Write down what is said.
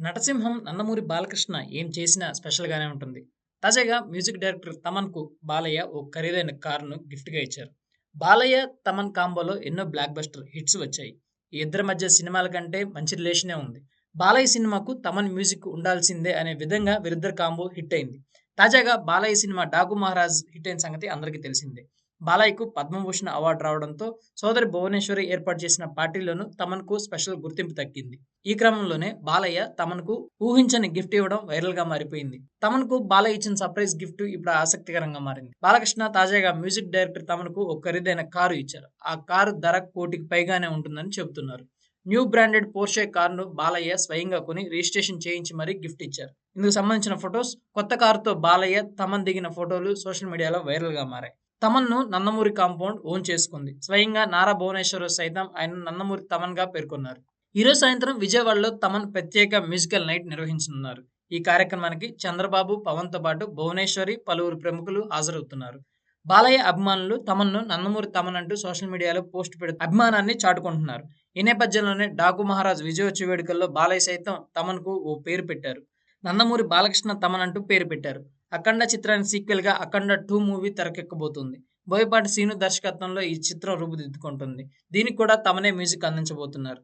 నటసింహం నందమూరి బాలకృష్ణ ఏం చేసినా స్పెషల్‌గానే ఉంటుంది. తాజాగా మ్యూజిక్ డైరెక్టర్ తమన్‌కు బాలయ్య ఓ ఖరీదైన కారును గిఫ్ట్‌గా ఇచ్చారు. బాలయ్య, తమన్ కాంబోలో ఎన్నో బ్లాక్ బస్టర్ హిట్స్ వచ్చాయి. ఈ ఇద్దరి మధ్య సినిమాల కంటే మంచి రిలేషనే ఉంది. బాలయ్య సినిమాకు తమన్ మ్యూజిక్ ఉండాల్సిందే అనే విధంగా వీరిద్దరు కాంబో హిట్ అయింది. తాజాగా బాలయ్య సినిమా డాగు మహారాజ్' హిట్ అయిన సంగతి అందరికీ తెలిసిందే. బాలయ్యకు పద్మభూషణ్ అవార్డు రావడంతో సోదరి భువనేశ్వరి ఏర్పాటు చేసిన పార్టీలోనూ తమన్‌కు స్పెషల్ గుర్తింపు దక్కింది. ఈ క్రమంలోనే బాలయ్య తమన్‌కు ఊహించని గిఫ్ట్ ఇవ్వడం వైరల్‌గా మారిపోయింది. తమన్‌కు బాలయ్య ఇచ్చిన సర్ప్రైజ్ గిఫ్ట్ ఇప్పుడు ఆసక్తికరంగా మారింది. బాలకృష్ణ తాజాగా మ్యూజిక్ డైరెక్టర్ తమన్‌కు ఒక ఖరీదైన కారు ఇచ్చారు. ఆ కారు ధర కోటికి పైగానే ఉంటుందని చెబుతున్నారు. న్యూ బ్రాండెడ్ పోర్షే కారును బాలయ్య స్వయంగా కొని రిజిస్ట్రేషన్ చేయించి మరీ గిఫ్ట్ ఇచ్చారు. ఇందుకు సంబంధించిన ఫొటోస్, కొత్త కారుతో బాలయ్య, తమన్ దిగిన ఫోటోలు సోషల్ మీడియాలో వైరల్‌గా మారాయి. తమన్‌ను నందమూరి కాంపౌండ్ ఓన్ చేసుకుంది. స్వయంగా నారా భువనేశ్వర సైతం ఆయన నందమూరి తమన్‌గా పేర్కొన్నారు. ఈరోజు సాయంత్రం విజయవాడలో తమన్ ప్రత్యేక మ్యూజికల్ నైట్ నిర్వహించనున్నారు. ఈ కార్యక్రమానికి చంద్రబాబు, పవన్‌తో పాటు భువనేశ్వరి, పలువురు ప్రముఖులు హాజరవుతున్నారు. బాలయ్య అభిమానులు తమను నందమూరి తమన్ అంటూ సోషల్ మీడియాలో పోస్ట్ పెడు అభిమానాన్ని చాటుకుంటున్నారు. ఈ నేపథ్యంలోనే 'డాకు మహారాజ్' విజయోత్సవ వేడుకల్లో బాలయ్య సైతం తమన్‌కు ఓ పేరు పెట్టారు. నందమూరి బాలకృష్ణ తమన్ అంటూ పేరు పెట్టారు. 'అఖండ' చిత్రానికి సీక్వెల్‌గా 'అఖండ టూ' మూవీ తెరకెక్కబోతుంది బోయపాటి శ్రీను దర్శకత్వంలో ఈ చిత్రం రూపుదిద్దుకుంటుంది దీనికి కూడా తమనే మ్యూజిక్ అందించబోతున్నారు.